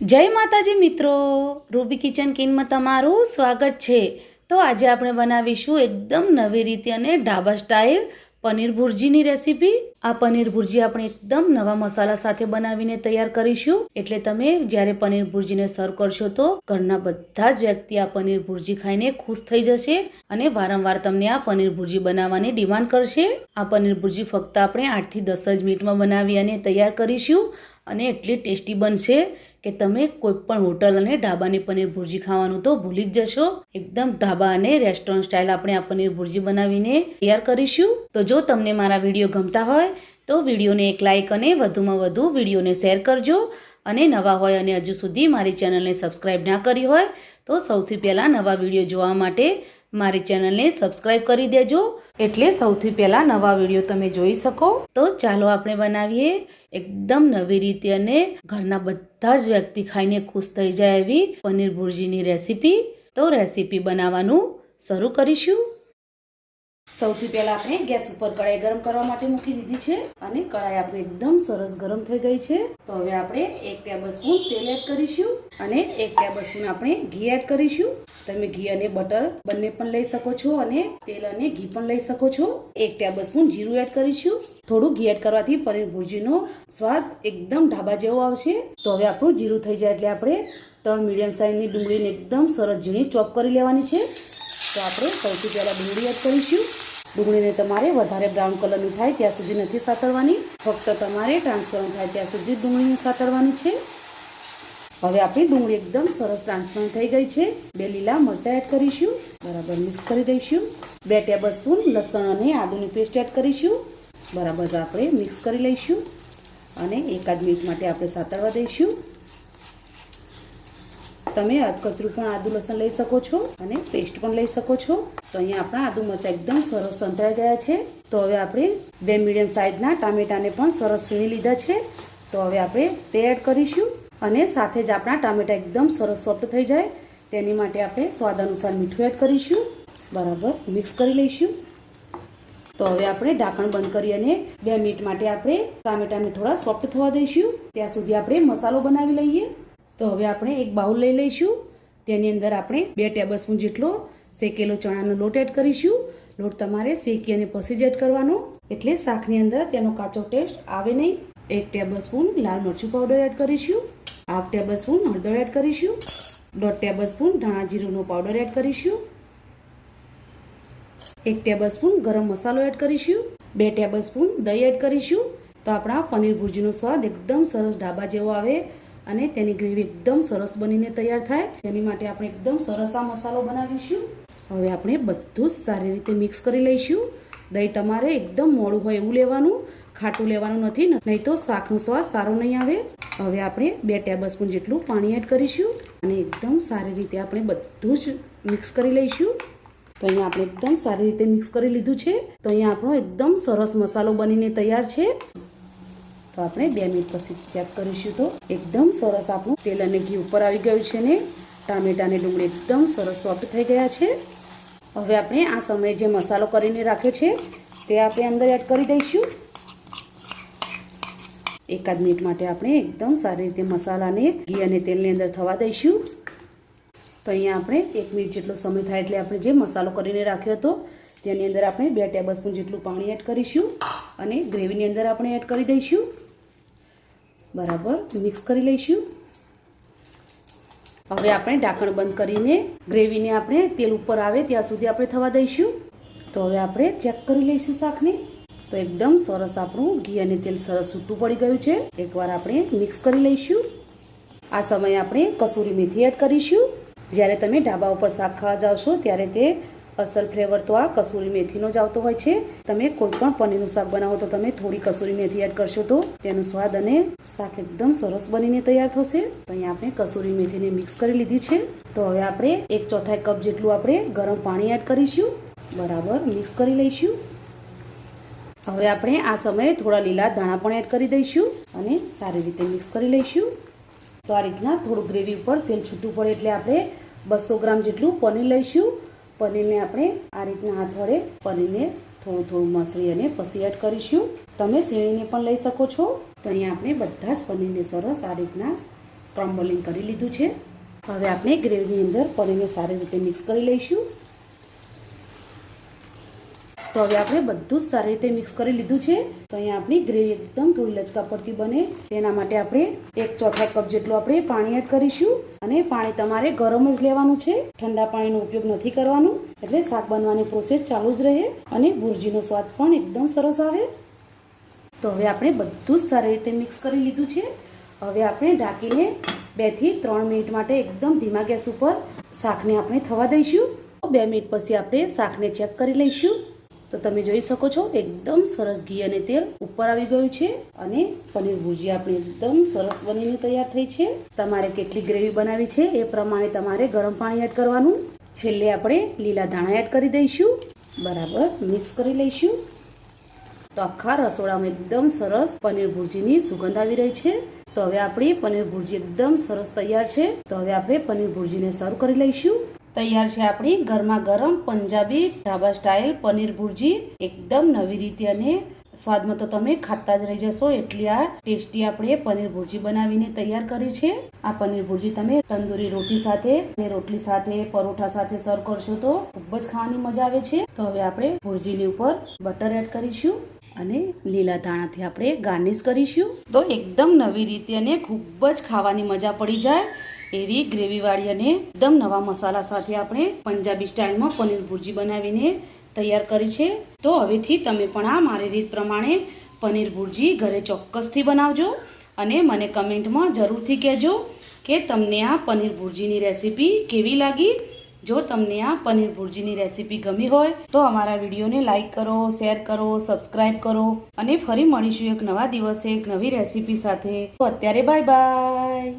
જય માતાજી મિત્રો, રૂબી કિચન કિનમાં તમારું સ્વાગત છે. તો આજે આપણે બનાવીશું એકદમ નવી રીતે અને ઢાબા સ્ટાઇલ પનીર ભુરજીની રેસીપી. આ પનીર ભુરજી આપણે એકદમ નવા મસાલા સાથે બનાવીને તૈયાર કરીશું. એટલે તમે જ્યારે પનીર ભુરજીને સર્વ કરશો તો ઘરના બધા જ વ્યક્તિ આ પનીર ભુરજી ખાઈને ખુશ થઈ જશે અને વારંવાર તમને આ પનીર ભુરજી બનાવવાની ડિમાન્ડ કરશે. આ પનીર ભુરજી ફક્ત આપણે આઠથી દસ જ મિનિટમાં બનાવી અને તૈયાર કરીશું અને એટલી ટેસ્ટી બનશે. કે તમે કોઈ પણ હોટલ અને ઢાબાની પનીર ભુરજી ખાવાનું તો ભૂલી જ જશો. એકદમ ઢાબા અને રેસ્ટોરન્ટ સ્ટાઇલ આપણે આ પનીર ભુરજી બનાવીને તૈયાર કરીશું. તો જો તમને મારા વીડિયો ગમતા હોય, તો વિડીયોને એક લાઇક અને વધુમાં વધુ વિડીયોને શેર કરજો. અને નવા હોય અને હજુ સુધી મારી ચેનલને સબસ્ક્રાઈબ ના કરી હોય, તો સૌથી પહેલાં નવા વીડિયો જોવા માટે મારી ચેનલને સબસ્ક્રાઈબ કરી દેજો. એટલે સૌથી પહેલાં નવા વીડિયો તમે જોઈ શકો. તો ચાલો આપણે બનાવીએ એકદમ નવી રીતે અને ઘરના બધા જ વ્યક્તિ ખાઈને ખુશ થઈ જાય એવી પનીર ભુરજીની રેસીપી. તો રેસીપી બનાવવાનું શરૂ કરીશું. સૌથી પહેલાં આપણે ગેસ ઉપર કઢાઈ ગરમ કરવા માટે મૂકી દીધી છે અને કઢાઈ આપણે એકદમ સરસ ગરમ થઈ ગઈ છે. તો હવે આપણે એક ટેબલ સ્પૂન તેલ એડ કરીશું અને એક ટેબલ સ્પૂન આપણે ઘી એડ કરીશું. તમે ઘી અને બટર બંને પણ લઈ શકો છો અને તેલ અને ઘી પણ લઈ શકો છો. એક ટેબલ સ્પૂન જીરું એડ કરીશું. થોડું ઘી એડ કરવાથી પનીર ભુરજીનો સ્વાદ એકદમ ઢાબા જેવો આવશે. તો હવે આપણું જીરું થઈ જાય એટલે આપણે ત્રણ મીડિયમ સાઇઝની ડુંગળીને એકદમ સરસ ઝીણી ચોપ કરી લેવાની છે. તો આપણે સૌથી પહેલાં ડુંગળી એડ કરીશું. ડુંગળીને તમારે વધારે બ્રાઉન કલરની થાય ત્યાં સુધી નથી સાતરવાની. ફક્ત તમારે ટ્રાન્સપરન્ટ થાય ત્યાં સુધી ડુંગળીને સાતરવાની છે. હવે આપણી ડુંગળી એકદમ સરસ ટ્રાન્સપરન્ટ થઈ ગઈ છે. બે લીલા મરચાં એડ કરીશું. બરાબર મિક્સ કરી દઈશું. બે ટેબલ સ્પૂન લસણ અને આદુની પેસ્ટ એડ કરીશું. બરાબર આપણે મિક્સ કરી લઈશું. અને એકાદ મિનિટ માટે આપણે સાતરવા દઈશું. તમે કચરું પણ આદુ લસણ લઈ શકો છો અને પેસ્ટ પણ લઈ શકો છો. તો અહીંયા આપણા આદુ મરચાં એકદમ સરસ સંતળાઈ ગયા છે. તો હવે આપણે બે મીડિયમ સાઇઝના ટામેટાને પણ સરસ સીણી લીધા છે. તો હવે આપણે તે એડ કરીશું અને સાથે જ આપણા ટામેટા એકદમ સરસ સોફ્ટ થઈ જાય. તેની માટે આપણે સ્વાદ અનુસાર મીઠું એડ કરીશું. બરાબર મિક્સ કરી લઈશું. તો હવે આપણે ઢાંકણ બંધ કરી અને બે મિનિટ માટે આપણે ટામેટાને થોડા સોફ્ટ થવા દઈશું. ત્યાં સુધી આપણે મસાલો બનાવી લઈએ. તો હવે આપણે એક બાઉલ લઈ લઈશું. તેની અંદર આપણે બે ટેબલ જેટલો શેકેલો ચણાનો લોટ એડ કરીશું. લોટ તમારે શેકી અને પછી જ એડ કરવાનો. એટલે શાકની અંદર તેનો કાચો ટેસ્ટ આવે નહીં. એક ટેબલ સ્પૂન લાલ મરચું પાવડર એડ કરીશું. હાફ ટેબલ સ્પૂન હળદર એડ કરીશું. દોઢ ટેબલ ધાણા જીરુંનો પાવડર એડ કરીશું. એક ટેબલ સ્પૂન ગરમ મસાલો એડ કરીશું. બે ટેબલ સ્પૂન દહીં એડ કરીશું. તો આપણા પનીર ભુજીનો સ્વાદ એકદમ સરસ ઢાબા જેવો આવે. અને તેની ગ્રેવી એકદમ સરસ બનીને તૈયાર થાય. તેની માટે આપણે એકદમ સરસ આ મસાલો બનાવીશું. હવે આપણે બધું જ સારી રીતે મિક્સ કરી લઈશું. દહીં તમારે એકદમ મોડું હોય એવું લેવાનું, ખાટું લેવાનું નથી, નહીં તો શાકનો સ્વાદ સારો નહીં આવે. હવે આપણે બે ટેબલ જેટલું પાણી એડ કરીશું અને એકદમ સારી રીતે આપણે બધું જ મિક્સ કરી લઈશું. તો અહીંયા આપણે એકદમ સારી રીતે મિક્સ કરી લીધું છે. તો અહીંયા આપણો એકદમ સરસ મસાલો બનીને તૈયાર છે. તો આપણે બે મિનિટ પછી ચેક કરીશું તો એકદમ સરસ આપણું તેલ અને ઘી ઉપર આવી ગયું છે ને. ટામેટા અને ડુંગળી એકદમ સરસ સોફ્ટ થઈ ગયા છે. હવે આપણે આ સમયે જે મસાલો કરીને રાખ્યો છે તે આપણે અંદર એડ કરી દઈશું. એકાદ મિનિટ માટે આપણે એકદમ સારી રીતે મસાલાને ઘી અને તેલની અંદર થવા દઈશું. તો અહીંયા આપણે એક મિનિટ જેટલો સમય થાય એટલે આપણે જે મસાલો કરીને રાખ્યો હતો તેની અંદર આપણે બે ટેબલ જેટલું પાણી એડ કરીશું અને ગ્રેવીની અંદર આપણે એડ કરી દઈશું. બરાબર? મિક્સ કરી લઈશું. હવે આપણે ઢાંકણ બંધ કરીને ગ્રેવીને આપણે તેલ ઉપર આવે ત્યાં સુધી આપણે થવા દઈશું. તો હવે આપણે ચેક કરી લઈશું શાકને. તો એકદમ સરસ આપણું ઘી અને તેલ સરસ છૂટું પડી ગયું છે. એકવાર આપણે મિક્સ કરી લઈશું. આ સમયે આપણે કસૂરી મેથી એડ કરીશું. જ્યારે તમે ઢાબા ઉપર શાક ખાવા છો, ત્યારે તે અસલ ફ્લેવર તો આ કસૂરી મેથીનો જ આવતો હોય છે. તમે કોઈ પણ પનીરનું શાક બનાવો તો તમે થોડી કસૂરી મેથી એડ કરશો તો તેનો સ્વાદ અને શાક એકદમ સરસ બનીને તૈયાર થશે. તો અહીંયા આપણે કસૂરી મેથીને મિક્સ કરી લીધી છે. તો હવે આપણે એક ચોથાઈ કપ જેટલું આપણે ગરમ પાણી એડ કરીશું. બરાબર મિક્સ કરી લઈશું. હવે આપણે આ સમયે થોડા લીલા ધાણા પણ એડ કરી દઈશું અને સારી રીતે મિક્સ કરી લઈશું. તો આ રીતના થોડું ગ્રેવી ઉપર તેલ છૂટું પડે એટલે આપણે બસો ગ્રામ જેટલું પનીર લઈશું. પનીરને આપણે આ રીતના હાથ વડે પનીરને થોડું થોડું મસળી અને પછી એડ કરીશું. તમે સીણીને પણ લઈ શકો છો. તો અહીંયા આપણે બધા જ પનીરને સરસ આ રીતના સ્ક્રમ્બલિંગ કરી લીધું છે. હવે આપણે ગ્રેવીની અંદર પનીરને સારી રીતે મિક્સ કરી લઈશું. તો હવે આપણે બધું જ સારી રીતે મિક્સ કરી લીધું છે. તો અહીંયા આપણી ગ્રેવી એકદમ થોડી લચકા પડતી બને. તેના માટે આપણે એક ચોથા કપ જેટલું આપણે પાણી એડ કરીશું. અને પાણી તમારે ગરમ જ લેવાનું છે. ઠંડા પાણીનો ઉપયોગ નથી કરવાનો, એટલે શાક બનવાની પ્રોસેસ ચાલુ જ રહે અને ભુરજીનો સ્વાદ પણ એકદમ સરસ આવે. તો હવે આપણે બધું જ સારી રીતે મિક્સ કરી લીધું છે. હવે આપણે ઢાંકીને બેથી ત્રણ મિનિટ માટે એકદમ ધીમા ગેસ ઉપર શાકને આપણે થવા દઈશું. બે મિનિટ પછી આપણે શાકને ચેક કરી લઈશું. તો તમે જોઈ શકો છો, એકદમ સરસ ઘી અને તેલ ઉપર આવી ગયું છે અને પનીર ભુજી આપણી એકદમ સરસ બનીને તૈયાર થઈ છે. તમારે કેટલી ગ્રેવી બનાવી છે એ પ્રમાણે તમારે ગરમ પાણી એડ કરવાનું. છેલ્લે આપણે લીલા ધાણા એડ કરી દઈશું. બરાબર, મિક્સ કરી લઈશું. તો આખા રસોડામાં એકદમ સરસ પનીર ભુરજીની સુગંધ આવી રહી છે. તો હવે આપણી પનીર ભુરજી એકદમ સરસ તૈયાર છે. તો હવે આપણે પનીર ભુરજીને સર્વ કરી લઈશું. તૈયાર છે આપણી ગરમા ગરમ પંજાબી ઢાબા સ્ટાઇલ પનીર ભુરજી. એકદમ નવી રીતે અને સ્વાદમાં તો તમે ખાતા જ રહી જશો. એટલી આ ટેસ્ટી આપણે પનીર ભુરજી બનાવીને તૈયાર કરી છે. આ પનીર ભુરજી તમે તંદૂરી રોટી સાથે રોટલી સાથે, પરોઠા સાથે સર્વ કરશો તો ખૂબ જ ખાવાની મજા આવે છે. તો હવે આપણે ભુરજીની ઉપર બટર એડ કરીશું. અને લીલા ધાણાથી આપણે ગાર્નિશ કરીશું. તો એકદમ નવી રીતે અને ખૂબ જ ખાવાની મજા પડી જાય એવી ગ્રેવીવાળી અને એકદમ નવા મસાલા સાથે આપણે પંજાબી સ્ટાઇલમાં પનીર ભુરજી બનાવીને તૈયાર કરી છે. તો હવેથી તમે પણ આ મારી રીત પ્રમાણે પનીર ભુરજી ઘરે ચોક્કસથી બનાવજો અને મને કમેન્ટમાં જરૂરથી કહેજો કે તમને આ પનીર ભુરજીની રેસીપી કેવી લાગી જો તમને આ પનીર ભુરજીની રેસીપી ગમી હોય, તો અમારા વિડીયોને લાઇક કરો, શેર કરો સબસ્ક્રાઈબ કરો અને ફરી મળીશું એક નવા દિવસે એક નવી રેસીપી સાથે. તો અત્યારે બાય બાય.